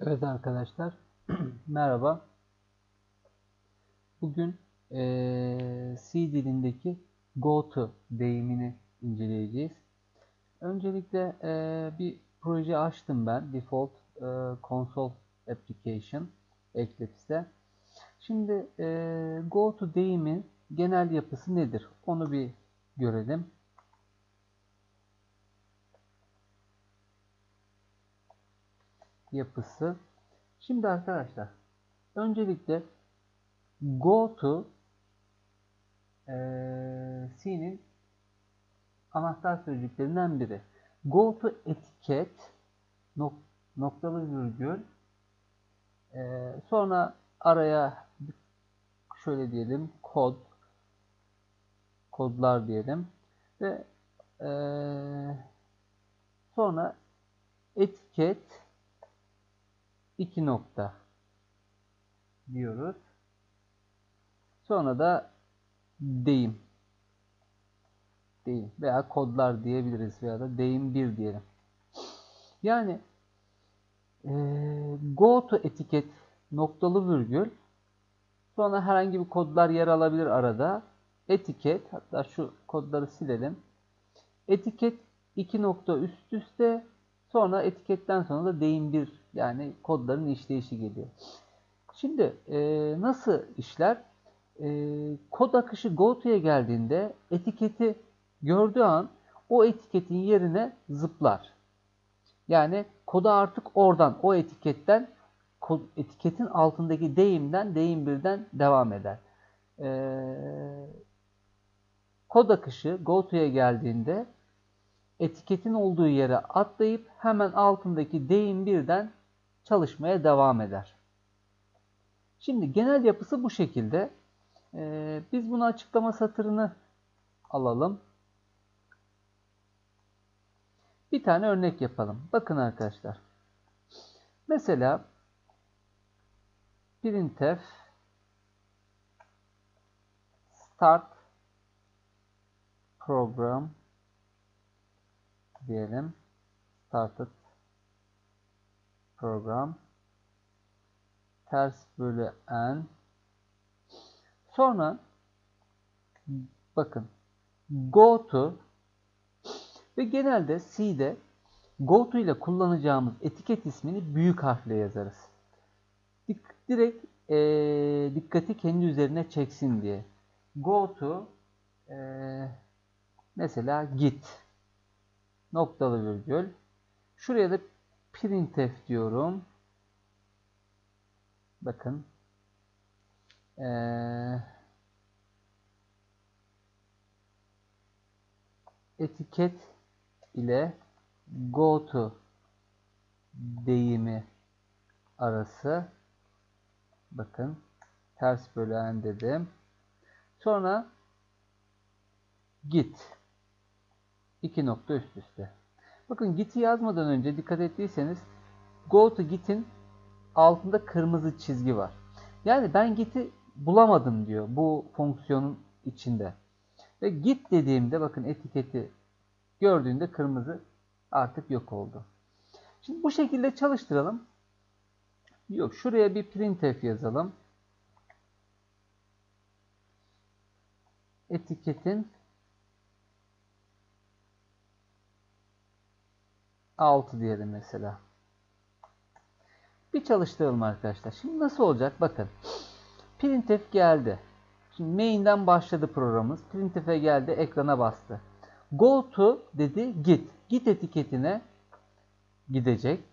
Evet arkadaşlar, merhaba. Bugün eee, C dilindeki go to deyimini inceleyeceğiz. Öncelikle eee, bir proje açtım ben, default eee, console application Eclipse'de. Şimdi eee, go to deyimin genel yapısı nedir? Onu bir görelim. Yapısı. Şimdi arkadaşlar öncelikle go to eee, C'nin anahtar sözcüklerinden biri. Go to etiket nok noktalı virgül eee, sonra araya şöyle diyelim kod kodlar diyelim ve eee, sonra etiket iki nokta diyoruz. Sonra da deyim. Deyim veya kodlar diyebiliriz veya da deyim bir diyelim. Yani e, go to etiket noktalı virgül sonra herhangi bir kodlar yer alabilir arada. Etiket hatta şu kodları silelim. Etiket iki nokta üst üste sonra etiketten sonra da deyim bir yani kodların işleyişi geliyor. Şimdi e, nasıl işler? E, kod akışı GoTo'ya geldiğinde etiketi gördüğü an o etiketin yerine zıplar. Yani koda artık oradan, o etiketten, kod, etiketin altındaki deyimden, deyim birden devam eder. E, kod akışı GoTo'ya geldiğinde etiketin olduğu yere atlayıp hemen altındaki deyim birden çalışmaya devam eder. Şimdi genel yapısı bu şekilde. Ee, biz bunu açıklama satırını alalım. Bir tane örnek yapalım. Bakın arkadaşlar. Mesela printf start program diyelim. Started program ters bölü n sonra bakın go to ve genelde C'de go to ile kullanacağımız etiket ismini büyük harfle yazarız. Direkt e, dikkati kendi üzerine çeksin diye. Go to e, mesela git noktalı virgül. Şuraya da printf diyorum. Bakın. Ee, etiket ile go to deyimi arası bakın ters bölen dedim. Sonra git. İki nokta üst üste. Bakın git'i yazmadan önce dikkat ettiyseniz go to git'in altında kırmızı çizgi var. Yani ben git'i bulamadım diyor bu fonksiyonun içinde. Ve git dediğimde bakın etiketi gördüğünde kırmızı artık yok oldu. Şimdi bu şekilde çalıştıralım. Yok şuraya bir printf yazalım. Etiketin 6 diyelim mesela. Bir çalıştıralım arkadaşlar. Şimdi nasıl olacak? Bakın. Printf geldi. Şimdi main'den başladı programımız. Printf'e geldi. Ekrana bastı. Go to dedi git. Git etiketine gidecek.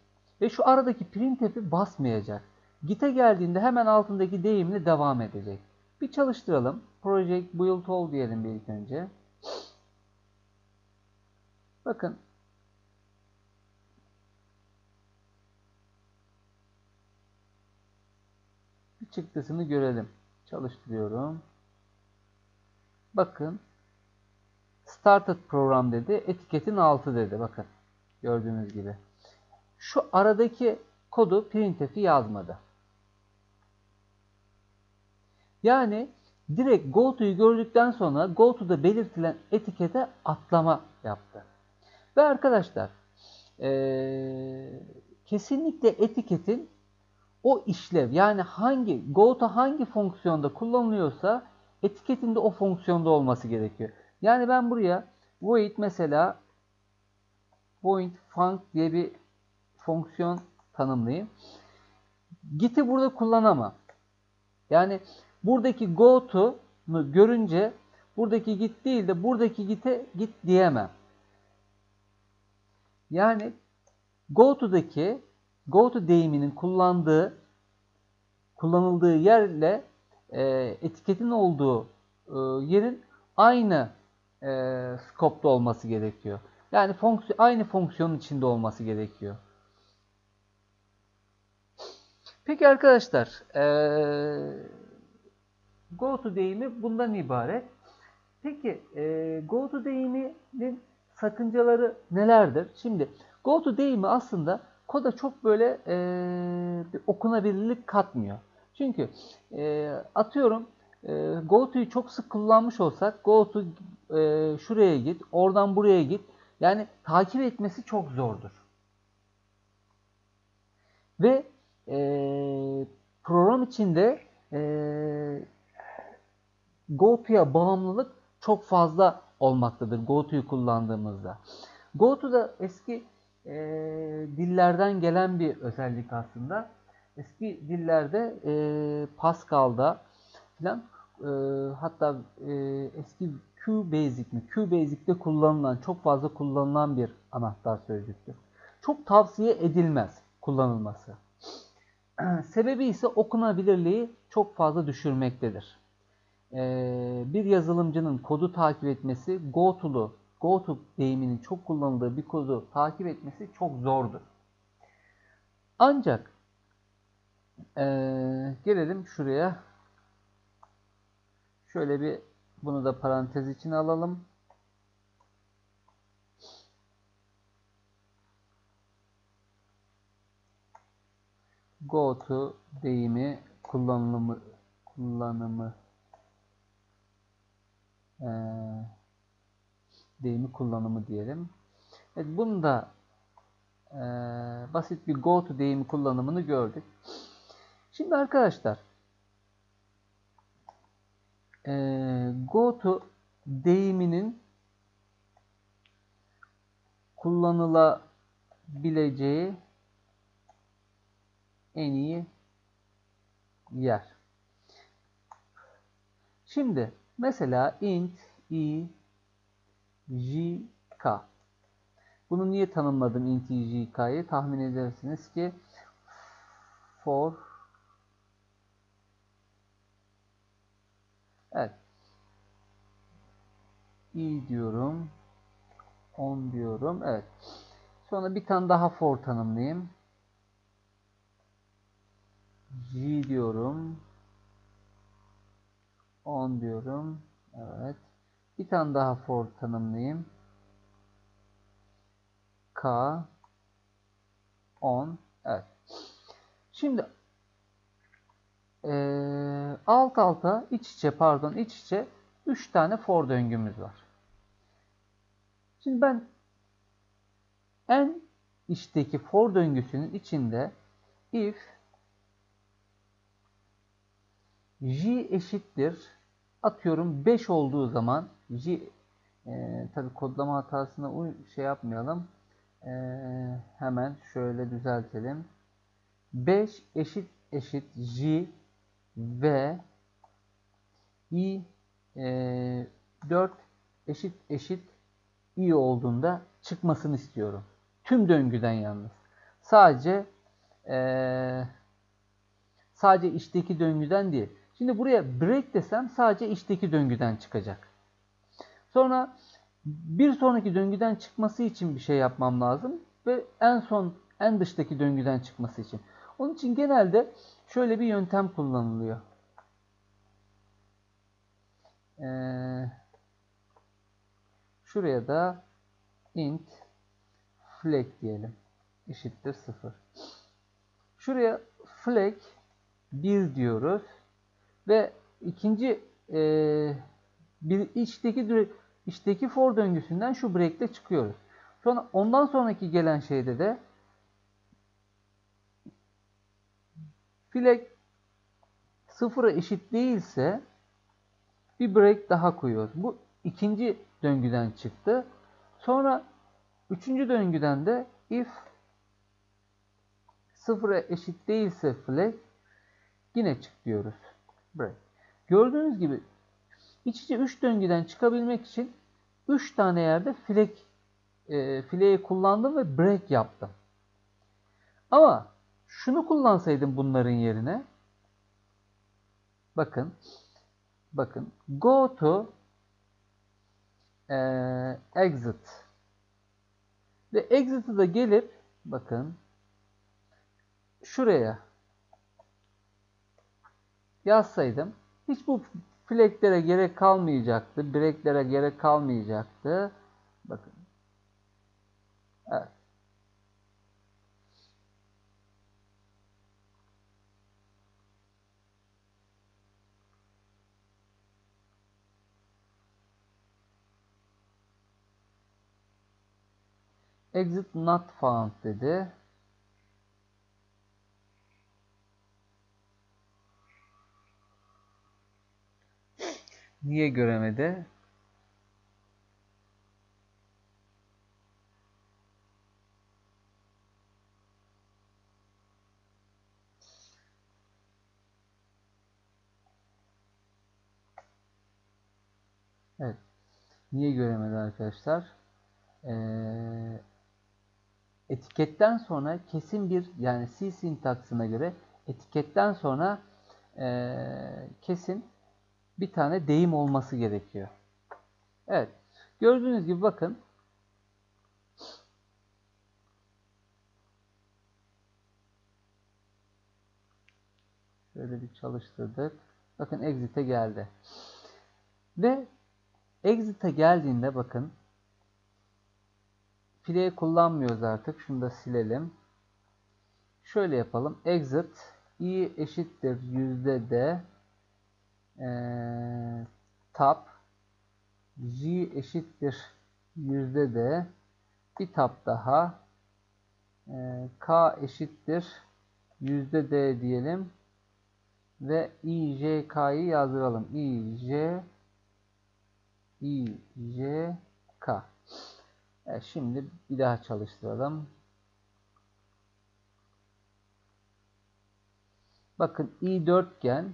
Ve şu aradaki printf'i basmayacak. Git'e geldiğinde hemen altındaki deyimle devam edecek. Bir çalıştıralım. Project build all diyelim bir ilk önce. Bakın çıktısını görelim. Çalıştırıyorum. Bakın started program dedi. Etiketin altı dedi. Bakın. Gördüğünüz gibi. Şu aradaki kodu printf'i yazmadı. Yani direkt goTo'yu gördükten sonra goTo'da belirtilen etikete atlama yaptı. Ve arkadaşlar ee, kesinlikle etiketin o işlev yani hangi goto hangi fonksiyonda kullanılıyorsa etiketinde o fonksiyonda olması gerekiyor. Yani ben buraya void mesela void func diye bir fonksiyon tanımlayayım. Git'i burada kullanamam. Yani buradaki go to'nu görünce buradaki git değil de buradaki git'e git diyemem. Yani go to'daki go to deyiminin kullandığı kullanıldığı yerle e, etiketin olduğu e, yerin aynı e, scope'da olması gerekiyor. Yani fonksiyon aynı fonksiyonun içinde olması gerekiyor. Peki arkadaşlar, ee, GoTo deyimi bundan ibaret. Peki e, GoTo deyiminin sakıncaları nelerdir? Şimdi GoTo deyimi aslında koda çok böyle e, bir okunabilirlik katmıyor. Çünkü e, atıyorum e, GoTo'yu çok sık kullanmış olsak GoTo e, şuraya git, oradan buraya git. Yani takip etmesi çok zordur. Ve e, program içinde e, GoTo'ya bağımlılık çok fazla olmaktadır GoTo'yu kullandığımızda. GoTo da eski e, dillerden gelen bir özellik aslında. Eski dillerde e, Pascal'da filan e, hatta e, eski QBasic mi? QBasic'te kullanılan, çok fazla kullanılan bir anahtar sözcüktür. Çok tavsiye edilmez kullanılması. Sebebi ise okunabilirliği çok fazla düşürmektedir. Ee, bir yazılımcının kodu takip etmesi, GoTo'lu, GoTo deyiminin çok kullanıldığı bir kodu takip etmesi çok zordur. Ancak ee, gelelim şuraya. Şöyle bir bunu da parantez içine alalım. go to deyimi kullanımı kullanımı e, deyimi kullanımı diyelim. Evet, bunu da e, basit bir go to deyimi kullanımını gördük. Şimdi arkadaşlar e, go to deyiminin kullanılabileceği en iyi yer. Şimdi mesela int i j k. Bunu niye tanımladım int i j k'yı? Tahmin edersiniz ki for Evet. i diyorum. 10 diyorum. Evet. Sonra bir tane daha for tanımlayayım. G diyorum. 10 diyorum. Evet. Bir tane daha for tanımlayayım. K 10. Evet. Şimdi ee, alt alta iç içe pardon iç içe 3 tane for döngümüz var. Şimdi ben en içteki for döngüsünün içinde if j eşittir atıyorum 5 olduğu zaman j e, tabi kodlama hatasına uy şey yapmayalım e, hemen şöyle düzeltelim 5 eşit eşit j ve i e, 4 eşit eşit i olduğunda çıkmasını istiyorum. Tüm döngüden yalnız. Sadece e, sadece içteki döngüden değil. Şimdi buraya break desem sadece içteki döngüden çıkacak. Sonra bir sonraki döngüden çıkması için bir şey yapmam lazım ve en son en dıştaki döngüden çıkması için. Onun için genelde şöyle bir yöntem kullanılıyor. Ee, şuraya da int flag diyelim. Eşittir 0. Şuraya flag 1 diyoruz. Ve ikinci e, bir içteki içteki for döngüsünden şu break'te çıkıyoruz. Sonra ondan sonraki gelen şeyde de flag sıfıra eşit değilse bir break daha koyuyoruz. Bu ikinci döngüden çıktı. Sonra üçüncü döngüden de if sıfıra eşit değilse flag yine çık diyoruz. Break. Gördüğünüz gibi iç içe 3 döngüden çıkabilmek için 3 tane yerde flag e, fileyi kullandım ve break yaptım. Ama şunu kullansaydım bunların yerine bakın bakın go to e, exit ve exit'e da gelip bakın şuraya yazsaydım hiç bu flaglere gerek kalmayacaktı. Breaklere gerek kalmayacaktı. Bakın. Evet. Exit not found dedi. Niye göremedi? Evet. Niye göremedi arkadaşlar? Ee, etiketten sonra kesin bir yani C sintaksına göre etiketten sonra ee, kesin bir tane deyim olması gerekiyor. Evet. Gördüğünüz gibi bakın. Şöyle bir çalıştırdık. Bakın exit'e geldi. Ve exit'e geldiğinde bakın fileyi kullanmıyoruz artık. Şunu da silelim. Şöyle yapalım. Exit i eşittir yüzde de e, tab j eşittir yüzde de bir tab daha e, k eşittir yüzde d diyelim ve i j k'yı yazdıralım. i j i j k e, şimdi bir daha çalıştıralım. Bakın i dörtgen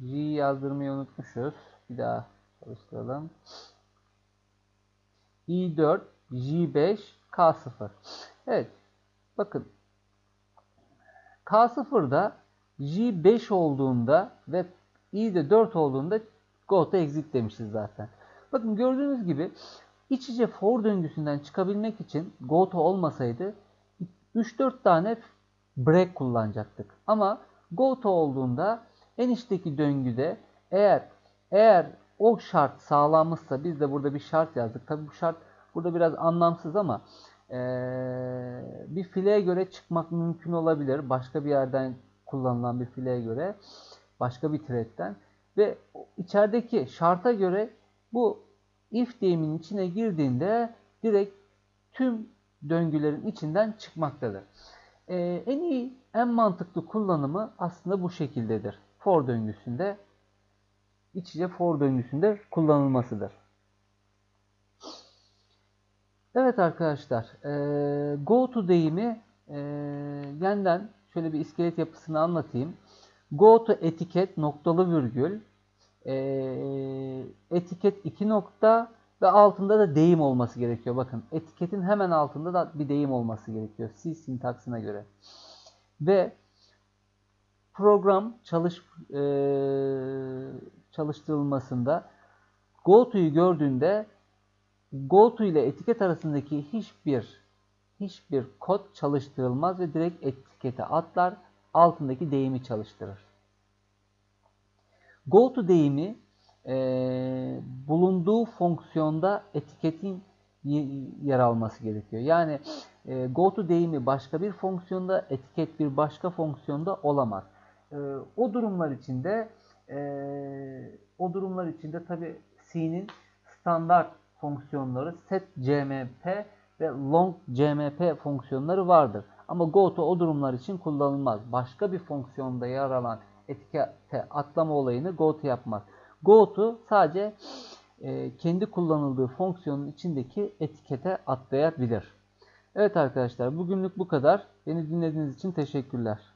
J'yi yazdırmayı unutmuşuz. Bir daha çalıştıralım. i4, J5, K0. Evet. Bakın. K0'da J5 olduğunda ve i'de 4 olduğunda go to exit demişiz zaten. Bakın gördüğünüz gibi iç içe for döngüsünden çıkabilmek için go to olmasaydı 3-4 tane break kullanacaktık. Ama go to olduğunda en içteki döngüde eğer eğer o şart sağlanmışsa biz de burada bir şart yazdık. Tabi bu şart burada biraz anlamsız ama ee, bir fileye göre çıkmak mümkün olabilir. Başka bir yerden kullanılan bir fileye göre başka bir thread'den ve içerideki şarta göre bu if deyiminin içine girdiğinde direkt tüm döngülerin içinden çıkmaktadır. Ee, en iyi, en mantıklı kullanımı aslında bu şekildedir for döngüsünde iç içe for döngüsünde kullanılmasıdır. Evet arkadaşlar, e, go to deyimi e, yeniden şöyle bir iskelet yapısını anlatayım. Go to etiket noktalı virgül e, etiket iki nokta ve altında da deyim olması gerekiyor. Bakın etiketin hemen altında da bir deyim olması gerekiyor. C sintaksına göre. Ve program çalış e, çalıştırılmasında GoTo'yu gördüğünde GoTo ile etiket arasındaki hiçbir hiçbir kod çalıştırılmaz ve direkt etikete atlar altındaki deyimi çalıştırır. GoTo deyimi e, bulunduğu fonksiyonda etiketin yer alması gerekiyor. Yani e, GoTo deyimi başka bir fonksiyonda, etiket bir başka fonksiyonda olamaz. E, o durumlar içinde e, o durumlar içinde tabi C'nin standart fonksiyonları set cmp ve long cmp fonksiyonları vardır. Ama goto o durumlar için kullanılmaz. Başka bir fonksiyonda yer alan etikete atlama olayını goto yapmaz. Goto sadece e, kendi kullanıldığı fonksiyonun içindeki etikete atlayabilir. Evet arkadaşlar bugünlük bu kadar. Beni dinlediğiniz için teşekkürler.